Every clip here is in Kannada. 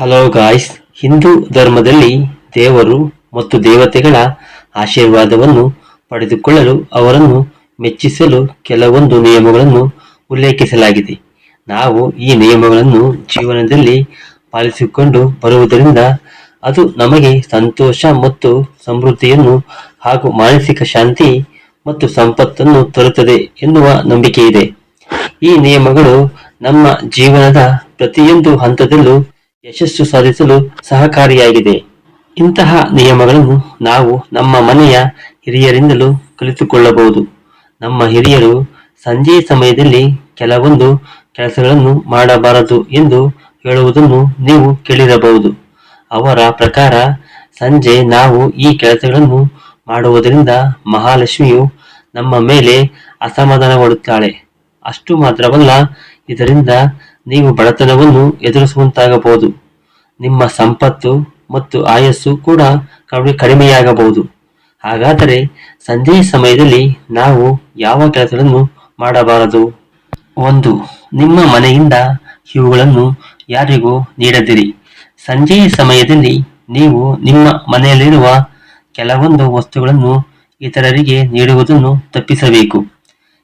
ಹಲೋ ಗಾಯ್ಸ್ ಹಿಂದೂ ಧರ್ಮದಲ್ಲಿ ದೇವರು ಮತ್ತು ದೇವತೆಗಳ ಆಶೀರ್ವಾದವನ್ನು ಪಡೆದುಕೊಳ್ಳಲು ಅವರನ್ನು ಮೆಚ್ಚಿಸಲು ಕೆಲವೊಂದು ನಿಯಮಗಳನ್ನು ಉಲ್ಲೇಖಿಸಲಾಗಿದೆ. ನಾವು ಈ ನಿಯಮಗಳನ್ನು ಜೀವನದಲ್ಲಿ ಪಾಲಿಸಿಕೊಂಡು ಬರುವುದರಿಂದ ಅದು ನಮಗೆ ಸಂತೋಷ ಮತ್ತು ಸಮೃದ್ಧಿಯನ್ನು ಹಾಗೂ ಮಾನಸಿಕ ಶಾಂತಿ ಮತ್ತು ಸಂಪತ್ತನ್ನು ತರುತ್ತದೆ ಎನ್ನುವ ನಂಬಿಕೆ ಇದೆ ಈ ನಿಯಮಗಳು ನಮ್ಮ ಜೀವನದ ಪ್ರತಿಯೊಂದು ಹಂತದಲ್ಲೂ ಯಶಸ್ಸು ಸಾಧಿಸಲು ಸಹಕಾರಿಯಾಗಿದೆ. ಇಂತಹ ನಿಯಮಗಳನ್ನು ನಾವು ನಮ್ಮ ಮನೆಯ ಹಿರಿಯರಿಂದಲೂ ಕಲಿತುಕೊಳ್ಳಬಹುದು. ನಮ್ಮ ಹಿರಿಯರು ಸಂಜೆಯ ಸಮಯದಲ್ಲಿ ಕೆಲವೊಂದು ಕೆಲಸಗಳನ್ನು ಮಾಡಬಾರದು ಎಂದು ಹೇಳುವುದನ್ನು ನೀವು ಕೇಳಿರಬಹುದು. ಅವರ ಪ್ರಕಾರ ಸಂಜೆ ನಾವು ಈ ಕೆಲಸಗಳನ್ನು ಮಾಡುವುದರಿಂದ ಮಹಾಲಕ್ಷ್ಮಿಯು ನಮ್ಮ ಮೇಲೆ ಅಸಮಾಧಾನಗೊಳ್ಳುತ್ತಾಳೆ. ಅಷ್ಟು ಮಾತ್ರವಲ್ಲ, ಇದರಿಂದ ನೀವು ಬಡತನವನ್ನು ಎದುರಿಸುವಂತಾಗಬಹುದು. ನಿಮ್ಮ ಸಂಪತ್ತು ಮತ್ತು ಆಯಸ್ಸು ಕೂಡ ಕಡಿಮೆ ಕಡಿಮೆಯಾಗಬಹುದು. ಹಾಗಾದರೆ ಸಂಜೆಯ ಸಮಯದಲ್ಲಿ ನಾವು ಯಾವ ಕೆಲಸಗಳನ್ನು ಮಾಡಬಾರದು? ಒಂದು, ನಿಮ್ಮ ಮನೆಯಿಂದ ಇವುಗಳನ್ನು ಯಾರಿಗೂ ನೀಡದಿರಿ. ಸಂಜೆಯ ಸಮಯದಲ್ಲಿ ನೀವು ನಿಮ್ಮ ಮನೆಯಲ್ಲಿರುವ ಕೆಲವೊಂದು ವಸ್ತುಗಳನ್ನು ಇತರರಿಗೆ ನೀಡುವುದನ್ನು ತಪ್ಪಿಸಬೇಕು.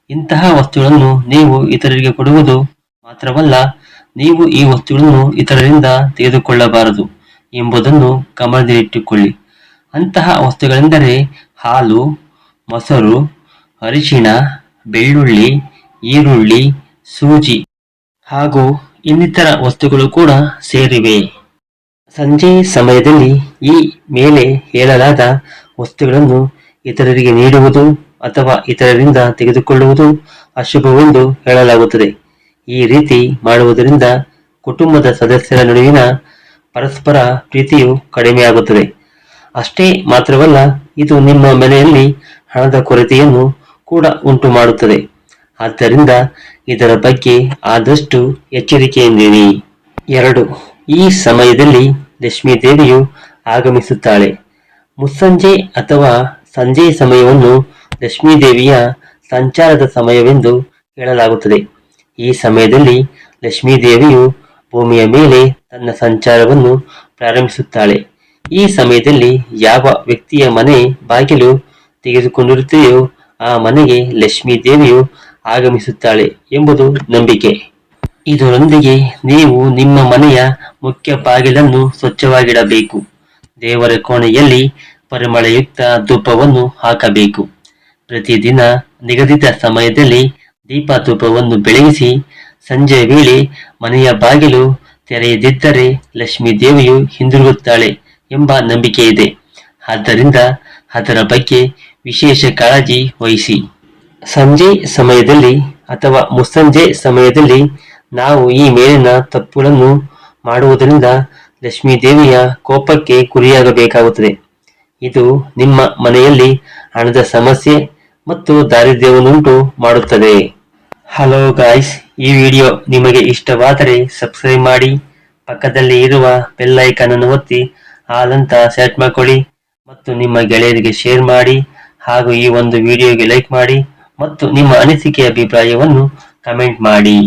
ಇಂತಹ ವಸ್ತುಗಳನ್ನು ನೀವು ಇತರರಿಗೆ ಕೊಡುವುದು ಮಾತ್ರವಲ್ಲ, ನೀವು ಈ ವಸ್ತುಗಳನ್ನು ಇತರರಿಂದ ತೆಗೆದುಕೊಳ್ಳಬಾರದು ಎಂಬುದನ್ನು ಗಮನದಲ್ಲಿಟ್ಟುಕೊಳ್ಳಿ. ಅಂತಹ ವಸ್ತುಗಳೆಂದರೆ ಹಾಲು, ಮೊಸರು, ಅರಿಶಿಣ, ಬೆಳ್ಳುಳ್ಳಿ, ಈರುಳ್ಳಿ, ಸೂಜಿ ಹಾಗೂ ಇನ್ನಿತರ ವಸ್ತುಗಳು ಕೂಡ ಸೇರಿವೆ. ಸಂಜೆ ಸಮಯದಲ್ಲಿ ಈ ಮೇಲೆ ಹೇಳಲಾದ ವಸ್ತುಗಳನ್ನು ಇತರರಿಗೆ ನೀಡುವುದು ಅಥವಾ ಇತರರಿಂದ ತೆಗೆದುಕೊಳ್ಳುವುದು ಅಶುಭವೆಂದು ಹೇಳಲಾಗುತ್ತದೆ. ಈ ರೀತಿ ಮಾಡುವುದರಿಂದ ಕುಟುಂಬದ ಸದಸ್ಯರ ನಡುವಿನ ಪರಸ್ಪರ ಪ್ರೀತಿಯು ಕಡಿಮೆಯಾಗುತ್ತದೆ. ಅಷ್ಟೇ ಮಾತ್ರವಲ್ಲ, ಇದು ನಿಮ್ಮ ಮನೆಯಲ್ಲಿ ಹಣದ ಕೊರತೆಯನ್ನು ಕೂಡ ಉಂಟು ಮಾಡುತ್ತದೆ ಆದ್ದರಿಂದ ಇದರ ಬಗ್ಗೆ ಆದಷ್ಟು ಎಚ್ಚರಿಕೆಯಿಂದಿರಿ. ಎರಡು, ಈ ಸಮಯದಲ್ಲಿ ಲಕ್ಷ್ಮೀ ದೇವಿಯು ಆಗಮಿಸುತ್ತಾಳೆ. ಮುಸ್ಸಂಜೆ ಅಥವಾ ಸಂಜೆ ಸಮಯವನ್ನು ಲಕ್ಷ್ಮೀ ದೇವಿಯ ಸಂಚಾರದ ಸಮಯವೆಂದು ಹೇಳಲಾಗುತ್ತದೆ. ಈ ಸಮಯದಲ್ಲಿ ಲಕ್ಷ್ಮೀ ದೇವಿಯು ಭೂಮಿಯ ಮೇಲೆ ತನ್ನ ಸಂಚಾರವನ್ನು ಪ್ರಾರಂಭಿಸುತ್ತಾಳೆ. ಈ ಸಮಯದಲ್ಲಿ ಯಾವ ವ್ಯಕ್ತಿಯ ಮನೆ ಬಾಗಿಲು ತೆಗೆದುಕೊಂಡಿರುತ್ತೆಯೋ ಆ ಮನೆಗೆ ಲಕ್ಷ್ಮೀ ದೇವಿಯು ಆಗಮಿಸುತ್ತಾಳೆ ಎಂಬುದು ನಂಬಿಕೆ. ಇದರೊಂದಿಗೆ ನೀವು ನಿಮ್ಮ ಮನೆಯ ಮುಖ್ಯ ಬಾಗಿಲನ್ನು ಸ್ವಚ್ಛವಾಗಿಡಬೇಕು. ದೇವರ ಕೋಣೆಯಲ್ಲಿ ಪರಿಮಳಯುಕ್ತ ಧೂಪವನ್ನು ಹಾಕಬೇಕು. ಪ್ರತಿದಿನ ನಿಗದಿತ ಸಮಯದಲ್ಲಿ ದೀಪ ಧೂಪವನ್ನು ಬೆಳಗಿಸಿ ಸಂಜೆ ವೇಳೆ ಮನೆಯ ಬಾಗಿಲು ತೆರೆಯದಿದ್ದರೆ ಲಕ್ಷ್ಮೀ ದೇವಿಯು ಹಿಂದಿರುಗುತ್ತಾಳೆ ಎಂಬ ನಂಬಿಕೆ ಇದೆ. ಆದ್ದರಿಂದ ಅದರ ಬಗ್ಗೆ ವಿಶೇಷ ಕಾಳಜಿ ವಹಿಸಿ. ಸಂಜೆ ಸಮಯದಲ್ಲಿ ಅಥವಾ ಮುಸ್ಸಂಜೆ ಸಮಯದಲ್ಲಿ ನಾವು ಈ ಮೇಲಿನ ತಪ್ಪುಗಳನ್ನು ಮಾಡುವುದರಿಂದ ಲಕ್ಷ್ಮೀ ದೇವಿಯ ಕೋಪಕ್ಕೆ ಗುರಿಯಾಗಬೇಕಾಗುತ್ತದೆ. ಇದು ನಿಮ್ಮ ಮನೆಯಲ್ಲಿ ಹಣದ ಸಮಸ್ಯೆ ಮತ್ತು ದಾರಿದ್ರ್ಯವನ್ನುಂಟು ಮಾಡುತ್ತದೆ. ಹಲೋ ಗಾಯ್ಸ್ ಈ ವಿಡಿಯೋ ನಿಮಗೆ ಇಷ್ಟವಾದರೆ ಸಬ್ಸ್ಕ್ರೈಬ್ ಮಾಡಿ, ಪಕ್ಕದಲ್ಲಿ ಇರುವ ಬೆಲ್ ಐಕಾನ್ ಅನ್ನು ಒತ್ತಿ, ಆದಂತ ಸೆಟ್ ಮಾಡ್ಕೊಳ್ಳಿ ಮತ್ತು ನಿಮ್ಮ ಗೆಳೆಯರಿಗೆ ಶೇರ್ ಮಾಡಿ ಹಾಗೂ ಈ ಒಂದು ವಿಡಿಯೋಗೆ ಲೈಕ್ ಮಾಡಿ ಮತ್ತು ನಿಮ್ಮ ಅನಿಸಿಕೆ ಅಭಿಪ್ರಾಯವನ್ನು ಕಮೆಂಟ್ ಮಾಡಿ.